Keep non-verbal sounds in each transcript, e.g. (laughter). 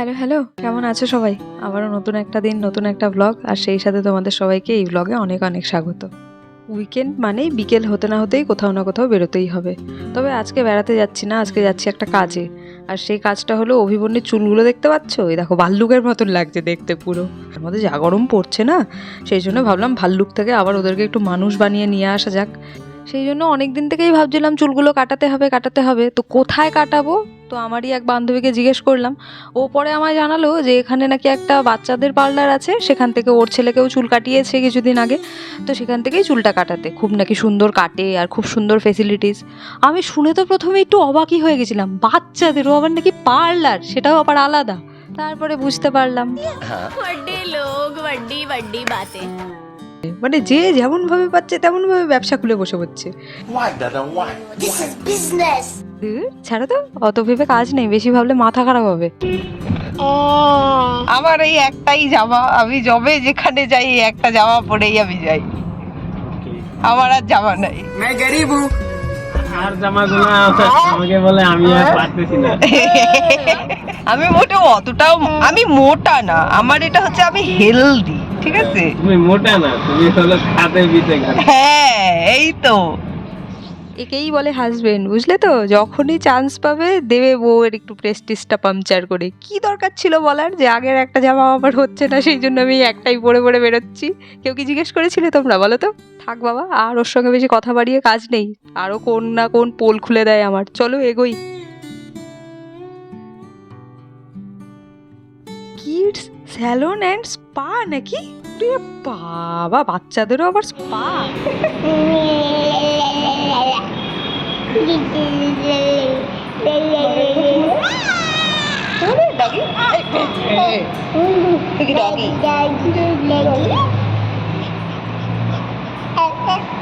Hello hello, কেমন আছো সবাই? আবারও নতুন একটা দিন, নতুন একটা ব্লগ আর সেই সাথে তোমাদের সবাইকে এই ব্লগে অনেক অনেক স্বাগত। উইকেন্ড মানেই বিকেল হতে না হতেই কোথাও না কোথাও বেরোতেই হবে। তবে আজকে বেড়াতে যাচ্ছি না, আজকে যাচ্ছি একটা কাজে। আর সেই কাজটা হলো অভিবন্যের চুলগুলো দেখতে পাচ্ছ? এই দেখো, ভাল্লুকের মতন লাগছে দেখতে পুরো। তার মধ্যে যা গরম পড়ছে না? সেই জন্য ভাবলাম ভাল্লুক থেকে আবার ওদেরকে একটু মানুষ বানিয়ে নিয়ে আসা যাক। সেই জন্য অনেক দিন থেকেই ভাবছিলাম চুলগুলো কাটাতে হবে কাটাতে হবে। তো কোথায় কাটাবো? তো আমারই এক বান্ধবীকে জিজ্ঞেস করলাম। ও পরে আমায় জানালো যে এখানে নাকি একটা বাচ্চাদের পার্লার আছে সেখান থেকে ওর ছেলেকেও চুল কাটিয়েছে কিছুদিন আগে। তো সেখান থেকেই চুলটা কাটাতে। খুব নাকি সুন্দর কাটে আর খুব সুন্দর ফেসিলিটিস আমি শুনে তো প্রথমে একটু অবাকই হয়ে গেছিলাম বাচ্চাদেরও আবার নাকি পার্লার সেটাও আবার আলাদা। তারপরে বুঝতে পারলাম। মানে যে যেমন ভাবে পাচ্ছে তেমন ভাবে ব্যবসা খুলে বসে পড়ছে ধুর, ছাড়ো তো অত ভেবে কাজ নেই বেশি ভাবলে মাথা খারাপ হবে। আমার এই একটাই জামা আমি জবে যেখানে যাই একটা জামা পরেই আমি যাই। আমার আর জামা নাই। আর জামাগুলো আমাকে বলে আমি আর পারতেছি না। (laughs) আমি মোটেও অতটাও আমি মোটা না আমার এটা হচ্ছে আমি হেলদি ঠিক আছে? তুমি মোটা না তুমি হলো খাতে বিতে হ্যাঁ এই তো। একেই বলে হাজবেন্ড বুঝলে তো? যখনই চান্স পাবে, দেবে বউয়ের একটু প্রেস্টিসটা পাংচার করে। কি দরকার ছিল বলার? যে আগের একটা জামা আমার হচ্ছে না, সেই জন্য আমি একটাই পরে পরে বেরোচ্ছি। কেউ কি জিজ্ঞেস করেছিলে তোমরা, বলো তো? থাক বাবা, আর ওর সঙ্গে বেশি কথা বাড়িয়ে কাজ নেই। আরও কোন না কোন পোল খুলে দেয় আমার। চলো এগোই। কিডস স্যালন অ্যান্ড স্পা নাকি? বাবা, বাচ্চাদেরও আবার স্পা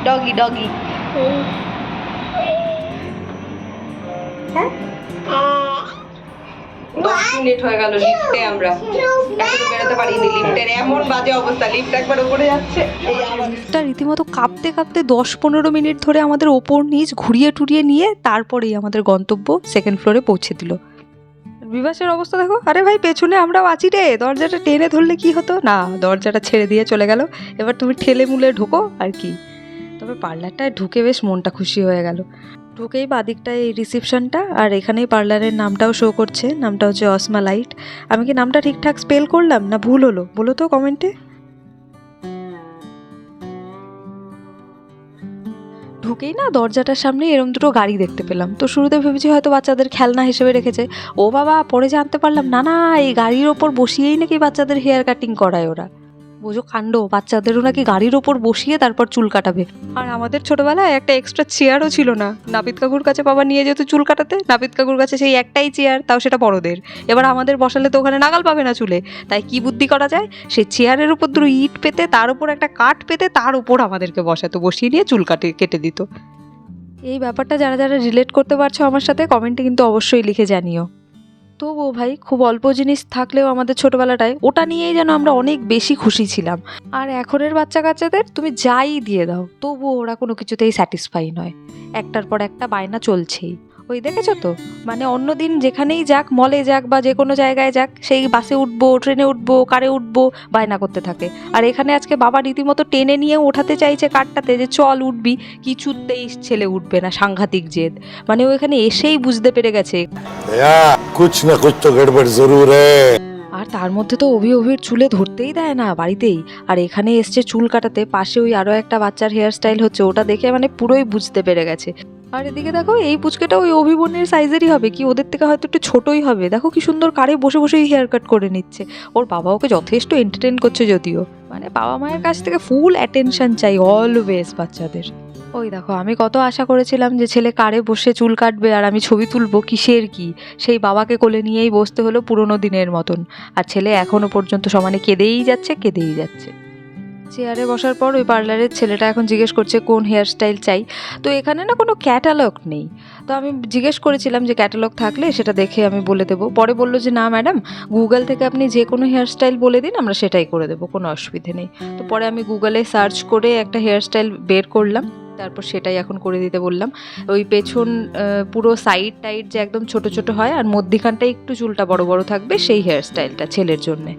ডগি ডগি দশ মিনিট হয়ে গেল লিফটে আমরা। এখনও বেরোতে পারিনি লিফটের এমন বাজে অবস্থা। লিফট একবার উপরে যাচ্ছে। লিফটটা রীতিমতো কাঁপতে কাঁপতে দশ পনেরো মিনিট ধরে আমাদের ওপর নিচ ঘুরিয়ে টুরিয়ে নিয়ে তারপরেই আমাদের গন্তব্য সেকেন্ড ফ্লোরে পৌঁছে দিল। বিবাসের অবস্থা দেখো। আরে ভাই, পেছনে আমরাও আছি রে। দরজাটা টেনে ধরলে কি হতো? না, দরজাটা ছেড়ে দিয়ে চলে গেল। এবার তুমি ঠেলে মুলে ঢোকো, আর কি। তবে পার্লারটায় ঢুকে বেশ মনটা খুশি হয়ে গেল। ঢুকেই বাদিকটায় এই রিসিপশনটা আর এখানেই পার্লারের নামটাও শো করছে, নামটা হচ্ছে অসমা লাইট আমি কি নামটা ঠিকঠাক স্পেল করলাম না ভুল হলো? বলো তো কমেন্টে ঢুকেই না দরজাটার সামনে এরম দুটো গাড়ি দেখতে পেলাম। তো শুরুতে ভেবেছি হয়তো বাচ্চাদের খেলনা হিসেবে রেখেছে। ও বাবা, পরে জানতে পারলাম, না না, এই গাড়ির ওপর বসিয়েই নাকি বাচ্চাদের হেয়ার কাটিং করায় ওরা। বোঝো কাণ্ড বাচ্চাদেরও নাকি গাড়ির ওপর বসিয়ে তারপর চুল কাটাবে। আর আমাদের ছোটবেলায় একটা এক্সট্রা চেয়ারও ছিল না। নাপিত কাকুর কাছে বাবা নিয়ে যেত চুল কাটাতে নাপিত কাকুর কাছে সেই একটাই চেয়ার তাও সেটা বড়দের। এবার আমাদের বসালে তো ওখানে নাগাল পাবে না চুলে। তাই কি বুদ্ধি করা যায়? সেই চেয়ারের উপর দুটো ইট পেতে তার উপর একটা কাঠ পেতে তার উপর আমাদেরকে বসাতো বসিয়ে নিয়ে চুল কাটে কেটে দিত। এই ব্যাপারটা যারা যারা রিলেট করতে পারছ আমার সাথে কমেন্টে কিন্তু অবশ্যই লিখে জানিও। তবুও ভাই, খুব অল্প জিনিস থাকলেও আমাদের ছোটবেলাটায় ওটা নিয়েই যেন আমরা অনেক বেশি খুশি ছিলাম। আর এখনের বাচ্চা কাচ্চাদের তুমি যাই দিয়ে দাও, তবুও ওরা কোনো কিছুতেই স্যাটিসফাই নয়। একটার পর একটা বায়না চলছেই। ওই দেখেছ তো? মানে অন্য দিন যেখানেই যাক মলে যাক বা যে কোনো জায়গায় যাক, সেই বাসে উঠবো ট্রেনে উঠবো কারে উঠবো, বায়না করতে থাকে। আর এখানে আজকে বাবা রীতিমতো টেনে নিয়ে ওঠাতে চাইছে কারটাতে যে, চল উঠবি। কিছুতেই ছেলে উঠবে না, সাংঘাতিক জেদ। মানে ও এখানে এসেই বুঝতে পেরে গেছে। না কুছ তো গড়বড় জরুর হ্যাঁ তার মধ্যে তো অভি অভির চুলে ধরতেই দেয় না বাড়িতেই। আর এখানে এসছে চুল কাটাতে, পাশে ওই আরও একটা বাচ্চার হেয়ার স্টাইল হচ্ছে, ওটা দেখে মানে পুরোই বুঝতে পেরে গেছে। আর এদিকে দেখো, এই পুচকেটা ওই অভিবনের সাইজেরই হবে, কি ওদের থেকে হয়তো একটু ছোটই হবে। দেখো কি সুন্দর কারে বসে বসেই হেয়ার কাট করে নিচ্ছে। ওর বাবা ওকে যথেষ্ট এন্টারটেন করছে যদিও। মানে বাবা মায়ের কাছ থেকে ফুল অ্যাটেনশন চাই অলওয়েজ বাচ্চাদের। ওই দেখো, আমি কত আশা করেছিলাম যে ছেলে কারে বসে চুল কাটবে আর আমি ছবি তুলবো, কিসের কি? সেই বাবাকে কোলে নিয়েই বসতে হলো পুরোনো দিনের মতন। আর ছেলে এখনও পর্যন্ত সমানে কেঁদেই যাচ্ছে কেঁদেই যাচ্ছে। চেয়ারে বসার পর ওই পার্লারের ছেলেটা এখন জিজ্ঞেস করছে, কোন হেয়ার স্টাইল চাই? তো এখানে না কোনো ক্যাটালগ নেই। তো আমি জিজ্ঞেস করেছিলাম যে ক্যাটালগ থাকলে সেটা দেখে আমি বলে দেবো। পরে বলল যে, না ম্যাডাম গুগল থেকে আপনি যে কোনো হেয়ার স্টাইল বলে দিন, আমরা সেটাই করে দেবো, কোনো অসুবিধে নেই। তো পরে আমি গুগলে সার্চ করে একটা হেয়ার স্টাইল বের করলাম। তারপর সেটাই এখন করে দিতে বললাম। ওই পেছন পুরো সাইড টাইড যে একদম ছোট ছোট হয় আর মধ্যিখানটায় একটু চুলটা বড় বড় থাকবে, সেই হেয়ার স্টাইলটা ছেলের জন্যে।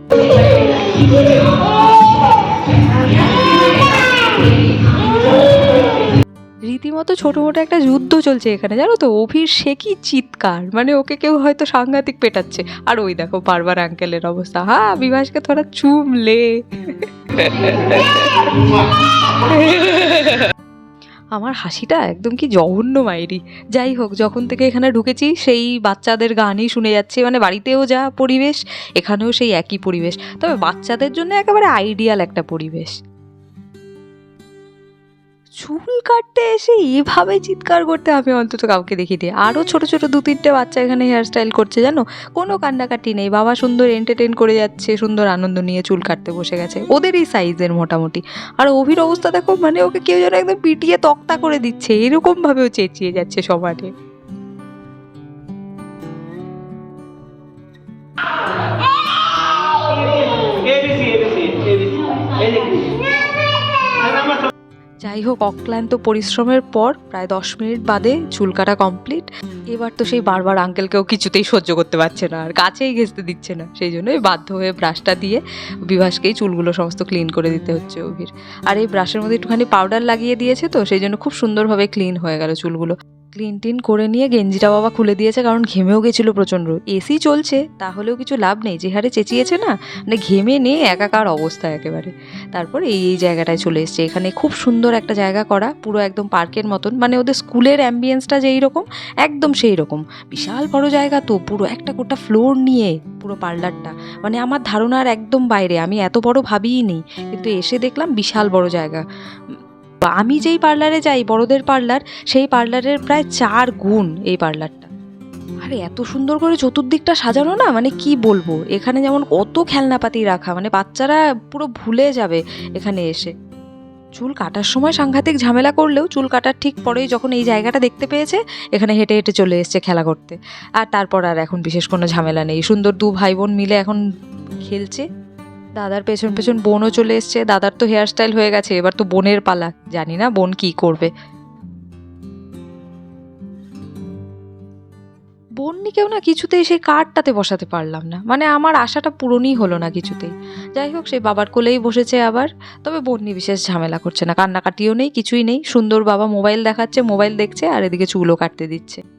রীতিমতো ছোট মোটো একটা যুদ্ধ চলছে এখানে, জানো তো? অভির সে কি চিৎকার? মানে ওকে কেউ হয়তো সাংঘাতিক পেটাচ্ছে। আর ওই দেখো বারবার আঙ্কেলের অবস্থা। হা, বিভাসকে থোড়া চুমলে। (laughs) আমার হাসিটা একদম কি জঘন্য মায়েরই যাই হোক, যখন থেকে এখানে ঢুকেছি, সেই বাচ্চাদের গানই শুনে যাচ্ছে। মানে বাড়িতেও যা পরিবেশ, এখানেও সেই একই পরিবেশ। তবে বাচ্চাদের জন্য একেবারে আইডিয়াল একটা পরিবেশ। চুল কাটতে এসে এভাবে চিৎকার করতে হবে অন্তত কাউকে দেখিনি। আরও ছোট ছোট দু তিনটে বাচ্চা এখানে হেয়ার স্টাইল করছে, জানো? কোনো কান্নাকাটি নেই। বাবা সুন্দর এন্টারটেন করে যাচ্ছে, সুন্দর আনন্দ নিয়ে চুল কাটতে বসে গেছে। ওদেরই সাইজের মোটামুটি। আর অভির অবস্থা দেখো মানে ওকে কেউ যেন একদম পিটিয়ে তক্তা করে দিচ্ছে। এরকমভাবেও চেঁচিয়ে যাচ্ছে সবারে যাই হোক অক্লান্ত পরিশ্রমের পর প্রায় দশ মিনিট বাদে চুল কাটা কমপ্লিট এবার তো সেই বারবার আঙ্কেলকেও কিছুতেই সহ্য করতে পারছে না আর কাছেই ঘেঁচতে দিচ্ছে না। সেই জন্যই বাধ্য হয়ে ব্রাশটা দিয়ে বিভাসকেই চুলগুলো সমস্ত ক্লিন করে দিতে হচ্ছে অভির। আর এই ব্রাশের মধ্যে একটুখানি পাউডার লাগিয়ে দিয়েছে তো, সেই জন্য খুব সুন্দরভাবে ক্লিন হয়ে গেল চুলগুলো। ক্লিন টিন করে নিয়ে গেঞ্জিটা বাবা খুলে দিয়েছে, কারণ ঘেমেও গেছিল প্রচণ্ড। এসি চলছে, তাহলেও কিছু লাভ নেই, যে হারে চেঁচিয়েছে না মানে ঘেমে নিয়ে একাকার অবস্থা একেবারে। তারপর এই এই জায়গাটায় চলে এসছে, এখানে খুব সুন্দর একটা জায়গা করা, পুরো একদম পার্কের মতন মানে ওদের স্কুলের অ্যাম্বিয়েন্সটা যেই রকম, একদম সেই রকম। বিশাল বড় জায়গা তো, পুরো একটা গোটা ফ্লোর নিয়ে, পুরো পার্লারটা। মানে আমার ধারণার একদম বাইরে, আমি এত বড় ভাবিই নি কিন্তু এসে দেখলাম বিশাল বড় জায়গা। আমি যেই পার্লারে যাই, বড়দের পার্লার সেই পার্লারের প্রায় চার গুণ এই পার্লারটা আরে, এত সুন্দর করে চতুর্দিকটা সাজানো না? মানে কি বলব? এখানে যেমন কত খেলনাপাতি রাখা মানে বাচ্চারা পুরো ভুলে যাবে এখানে এসে। চুল কাটার সময় সাংঘাতিক ঝামেলা করলেও চুল কাটার ঠিক পরেই যখন এই জায়গাটা দেখতে পেয়েছে, এখানে হেঁটে হেঁটে চলে এসছে খেলা করতে। আর তারপর আর এখন বিশেষ কোনো ঝামেলা নেই। সুন্দর দু ভাই বোন মিলে এখন খেলছে। দাদার পেছন পেছন বোনও চলে এসছে। দাদার তো হেয়ার স্টাইল হয়ে গেছে এবার তো বোনের পালা। জানি না বোন কি করবে। বন্নিকেও না কিছুতেই সেই কার্ডটাতে বসাতে পারলাম না। মানে আমার আশাটা পূরণই হলো না কিছুতেই। যাই হোক সেই বাবার কোলেই বসেছে আবার। তবে বন্নি বিশেষ ঝামেলা করছে না। কান্নাকাটিও নেই কিছুই নেই। সুন্দর বাবা মোবাইল দেখাচ্ছে মোবাইল দেখছে আর এদিকে চুলও কাটতে দিচ্ছে।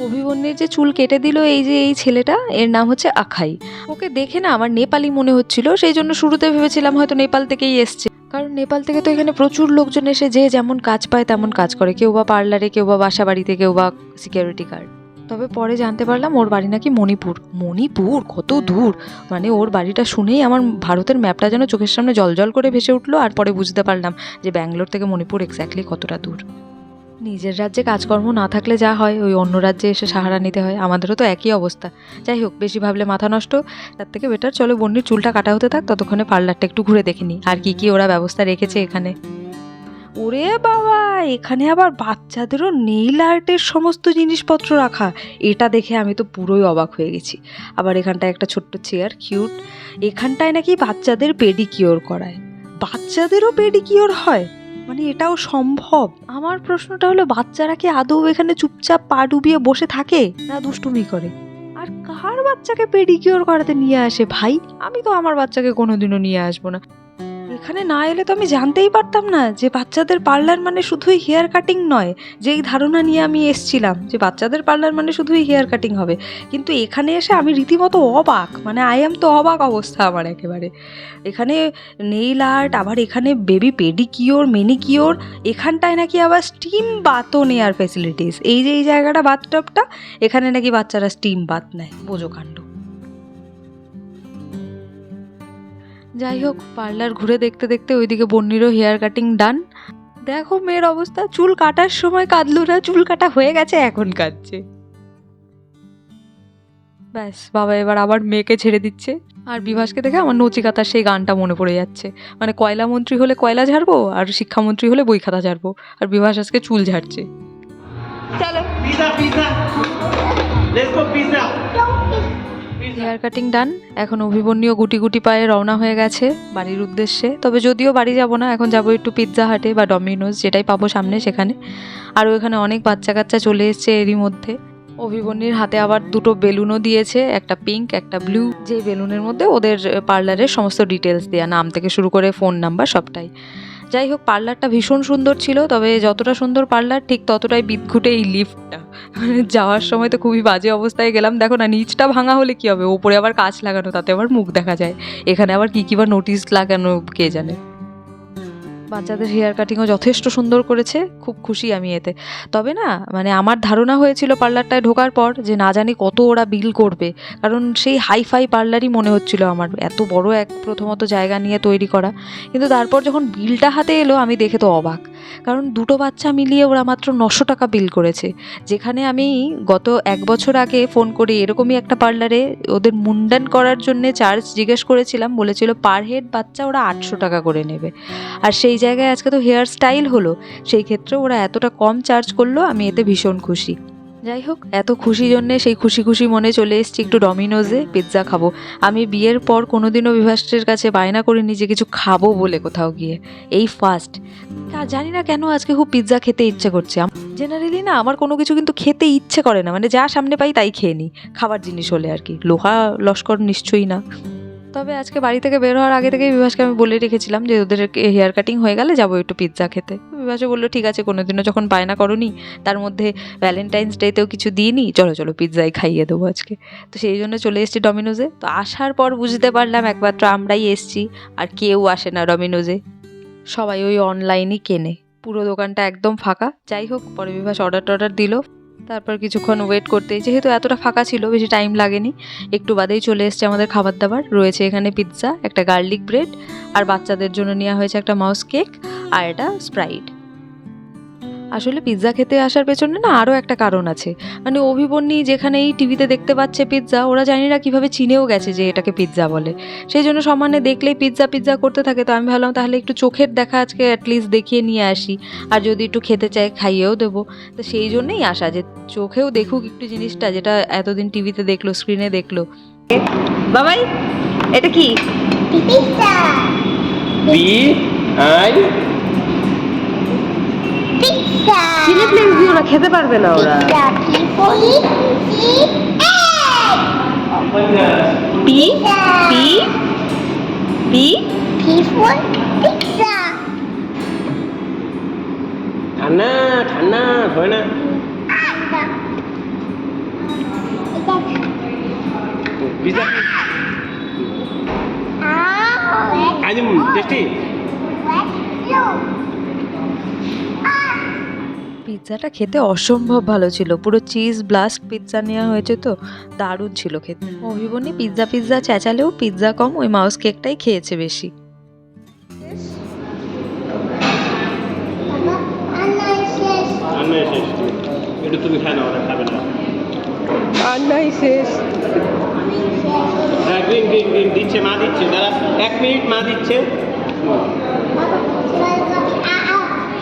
অভিবন্যের যে চুল কেটে দিল এই যে এই ছেলেটা, এর নাম হচ্ছে আখাই। ওকে দেখে না আমার নেপালি মনে হচ্ছিল, সেই জন্য শুরুতে ভেবেছিলাম হয়তো নেপাল থেকেই এসছে। কারণ নেপাল থেকে তো এখানে প্রচুর লোকজন এসে যে যেমন কাজ পায় তেমন কাজ করে, কেউ বা পার্লারে, কেউ বা বাসা বাড়িতে কেউ বা সিকিউরিটি গার্ড তবে পরে জানতে পারলাম ওর বাড়ি নাকি মণিপুর। মণিপুর? কত দূর! মানে ওর বাড়িটা শুনেই আমার ভারতের ম্যাপটা যেন চোখের সামনে জলজল করে ভেসে উঠল, আর পরে বুঝতে পারলাম যে ব্যাঙ্গালোর থেকে মণিপুর এক্স্যাক্টলি কতটা দূর। নিজের রাজ্যে কাজকর্ম না থাকলে যা হয়, ওই অন্য রাজ্যে এসে সাহারা নিতে হয়। আমাদেরও তো একই অবস্থা। যাই হোক, বেশি ভাবলে মাথা নষ্ট। তার থেকে বেটার চলো বন্ডির চুলটা কাটা হতে থাক, ততক্ষণে পার্লারটা একটু ঘুরে দেখিনি আর কি কি ওরা ব্যবস্থা রেখেছে এখানে। ওরে বাবা, এখানে আবার বাচ্চাদেরও নেইল আর্টের সমস্ত জিনিসপত্র রাখা। এটা দেখে আমি তো পুরোই অবাক হয়ে গেছি। আবার এখানটায় একটা ছোট্ট চেয়ার কিউট এখানটায় নাকি বাচ্চাদের পেডিকিওর করায়। বাচ্চাদেরও পেডিকিওর হয়? মানে এটাও সম্ভব? আমার প্রশ্নটা হলো, বাচ্চারা কি আদৌ এখানে চুপচাপ পা ডুবিয়ে বসে থাকে? না দুষ্টুমি করে। আর কার বাচ্চাকে পেডিকিওর করাতে নিয়ে আসে ভাই? আমি তো আমার বাচ্চাকে কোনোদিনও নিয়ে আসব না। এখানে না এলে তো আমি জানতেই পারতাম না যে বাচ্চাদের পার্লার মানে শুধুই হেয়ার কাটিং নয় যেই ধারণা নিয়ে আমি এসছিলাম যে বাচ্চাদের পার্লার মানে শুধুই হেয়ার কাটিং হবে। কিন্তু এখানে এসে আমি রীতিমতো অবাক মানে আই এম তো অবাক অবস্থা আমার একেবারে। এখানে নেইল আর্ট, আবার এখানে বেবি পেডিকিওর, মেনিকিওর, এখানটায় নাকি আবার স্টিম বাতও নেওয়ার ফেসিলিটিস এই যে, এই জায়গাটা বাথটবটা এখানে নাকি বাচ্চারা স্টিম বাত নেয়। বোঝো কাণ্ড। যাই হোক পার্লার ঘুরে দেখতে দেখতে ওইদিকে বন্নিরও হেয়ার কাটিং ডান দেখো মেয়ের অবস্থা চুল কাটার সময় কাঁদলো না চুল কাটা হয়ে গেছে এখন কাঁদছে। ব্যাস বাবা এবার আবার মেয়েকে ছেড়ে দিচ্ছে। আর বিভাসকে দেখে আমার নচিকাতার সেই গানটা মনে পড়ে যাচ্ছে। মানে কয়লা মন্ত্রী হলে কয়লা ঝাড়বো আর শিক্ষামন্ত্রী হলে বই খাতা ঝাড়বো আর বিভাস আজকে চুল ঝাড়ছে। চলো। Hair cutting done. এখন অভিবন্যীয় গুটি গুটি পায়ে রওনা হয়ে গেছে বাড়ির উদ্দেশ্যে। তবে যদিও বাড়ি যাব না, এখন যাব একটু পিৎজা হাটে বা ডমিনোজ যেটাই পাবো সামনে সেখানে। আর ওখানে অনেক বাচ্চা কাচ্চা চলে এসছে এরই মধ্যে। অভিবন্যীর হাতে আবার দুটো বেলুনও দিয়েছে, একটা পিঙ্ক একটা ব্লু যে বেলুনের মধ্যে ওদের পার্লারের সমস্ত ডিটেলস দেওয়া নাম থেকে শুরু করে ফোন নাম্বার সবটাই। যাই হোক, পার্লারটা ভীষণ সুন্দর ছিল, তবে যতটা সুন্দর পার্লার, ঠিক ততটাই বিদঘুটে এই লিফটটা। (laughs) যাওয়ার সময় তো খুবই বাজে অবস্থায় গেলাম। দেখো না, নিচটা ভাঙা হলে কি হবে? ওপরে আবার কাঁচ লাগানো, তাতে আবার মুখ দেখা যায়। এখানে আবার কী কী বা নোটিশ লাগানো, কে জানে? বাচ্চাদের হেয়ার কাটিংও যথেষ্ট সুন্দর করেছে, খুব খুশি আমি এতে। তবে না মানে আমার ধারণা হয়েছিল পার্লারটায় ঢোকার পর যে না জানি কত ওরা বিল করবে, কারণ সেই হাইফাই পার্লারই মনে হচ্ছিল আমার, এত বড় এক প্রথমত জায়গা নিয়ে তৈরি করা। কিন্তু তারপর যখন বিলটা হাতে এলো, আমি দেখে তো অবাক। কারণ দুটো বাচ্চা মিলিয়ে ওরা মাত্র নশো টাকা বিল করেছে। যেখানে আমি গত এক বছর আগে ফোন করে এরকমই একটা পার্লারে ওদের মুন্ডান করার জন্য চার্জ জিজ্ঞেস করেছিলাম, বলেছিল পার হেড বাচ্চা ওরা আটশো টাকা করে নেবে। আর সেই জায়গায় আজকে তো হেয়ার স্টাইল হলো, সেই ক্ষেত্রে ওরা এতটা কম চার্জ করল, আমি এতে ভীষণ খুশি। যাই হোক এত খুশি জন্যে সেই খুশি খুশি মনে চলে এসেছি একটু ডমিনোজে, পিৎজা খাব। আমি বিয়ের পর কোনোদিনও বিভাসের কাছে বায়না করিনি যে কিছু খাব বলে কোথাও গিয়ে। এই ফার্স্ট জানি না কেন আজকে খুব পিৎজা খেতে ইচ্ছে করছে। জেনারেলি না, আমার কোনো কিছু কিন্তু খেতে ইচ্ছে করে না। মানে যা সামনে পাই তাই খেয়ে নিই। খাবার জিনিস হলে আর কি। লোহা, লস্কর নিশ্চয়ই না। তবে আজকে বাড়ি থেকে বের হওয়ার আগে থেকেই বিভাসকে আমি বলে রেখেছিলাম যে ওদের হেয়ার কাটিং হয়ে গেলে যাব একটু পিৎজা খেতে। বিভাসে বলল, ঠিক আছে, কোনোদিনও যখন বায়না করনি, তার মধ্যে ভ্যালেন্টাইন্স ডেতেও কিছু দিইনি, চলো চলো পিৎজাই খাইয়ে দেবো আজকে। তো সেই জন্য চলে এসেছি ডমিনোজে। তো আসার পর বুঝতে পারলাম একমাত্র আমরাই এসছি, আর কেউ আসে না ডমিনোজে। সবাই ওই অনলাইনই কেনে। পুরো দোকানটা একদম ফাঁকা। যাই হোক, পরে বিভাস অর্ডার টর্ডার দিল। তারপর কিছুক্ষণ ওয়েট করতে যেহেতু এতটা ফাঁকা ছিল, বেশি টাইম লাগেনি, একটু বাদেই চলে এসছে আমাদের খাবার দাবার রয়েছে এখানে পিৎজা একটা গার্লিক ব্রেড আর বাচ্চাদের জন্য নেওয়া হয়েছে একটা মাউস কেক আর এটা স্প্রাইট আসলে পিৎজা খেতে আসার পেছনে না আরও একটা কারণ আছে। মানে অভিবন্যী যেখানেই টিভিতে দেখতে পাচ্ছে পিৎজা ওরা জানি না কীভাবে চিনেও গেছে যে এটাকে পিৎজা বলে। সেই জন্য সমানে দেখলেই পিৎজা পিৎজা করতে থাকে। তো আমি ভাবলাম তাহলে একটু চোখের দেখা আজকে অ্যাটলিস্ট দেখিয়ে নিয়ে আসি। আর যদি একটু খেতে চায় খাইয়েও দেবো। তো সেই জন্যই আসা যে চোখেও দেখুক একটু জিনিসটা যেটা এতদিন টিভিতে দেখল স্ক্রিনে দেখল। বাবাই এটা কি? বি আই দিয়ে ওরা খেতে পারবে না ওরা পি পি পি ঠান্ডা ঠান্ডা হয় না পিজা একদম টেস্টি পিৎজাটা খেতে অসম্ভব ভালো ছিল। পুরো চিজ ব্লাস্ট পিৎজা নেওয়া হয়েছে তো দারুণ ছিল খেতে। অভিবনী পিৎজা পিৎজা চেঁচালেও পিৎজা কম ওই মাউস কেকটাই খেয়েছে বেশি। শেষ একটু তুমি খাই না খাবে না রান্নাই শেষ। হ্যাঁ গ্রিন গ্রিন গ্রিন দিচ্ছে মা দিচ্ছে দাঁড়া এক মিনিট মা দিচ্ছে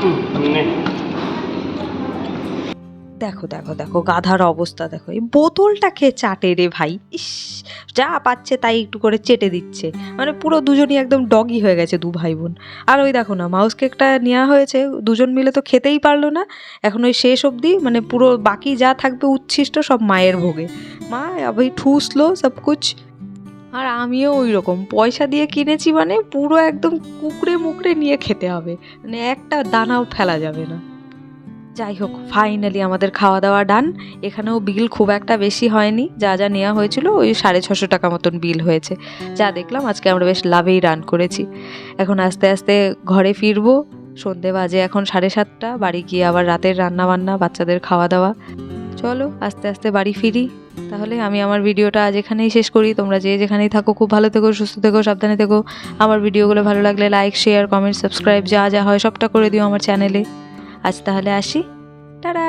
হুম, নে। দেখো দেখো দেখো, গাধার অবস্থা দেখো। এই বোতলটা খেয়ে চাটে রে ভাই? ইস, যা পাচ্ছে তাই একটু করে চেটে দিচ্ছে। মানে পুরো দুজনই একদম ডগি হয়ে গেছে দু ভাই বোন। আর ওই দেখো না মাউস কেকটা নেওয়া হয়েছে, দুজন মিলে তো খেতেই পারল না। এখন ওই শেষ অবধি মানে পুরো বাকি যা থাকবে উচ্ছিষ্ট সব মায়ের ভোগে। মা আবার ঠুস লো সব কুছ। আর আমিও ওই রকম পয়সা দিয়ে কিনেছি মানে পুরো একদম কুকড়ে মুকড়ে নিয়ে খেতে হবে। মানে একটা দানাও ফেলা যাবে না। যাই হোক ফাইনালি আমাদের খাওয়া দাওয়া ডান এখানেও বিল খুব একটা বেশি হয়নি। যা যা নেওয়া হয়েছিল ওই সাড়ে ছশো টাকা মতন বিল হয়েছে। যা দেখলাম আজকে আমরা বেশ লাভেই রান করেছি। এখন আস্তে আস্তে ঘরে ফিরবো। সন্ধে বাজে এখন সাড়ে সাতটা। বাড়ি গিয়ে আবার রাতের রান্না বান্না বাচ্চাদের খাওয়া দাওয়া চলো, আস্তে আস্তে বাড়ি ফিরি। তাহলে আমি আমার ভিডিওটা আজ এখানেই শেষ করি। তোমরা যে যেখানেই থাকো, খুব ভালো থেকো, সুস্থ থেকো, সাবধানে থেকো। আমার ভিডিওগুলো ভালো লাগলে লাইক শেয়ার কমেন্ট সাবস্ক্রাইব যা যা হয় সবটা করে দিও আমার চ্যানেলে আজ তাহলে আসি। টাটা!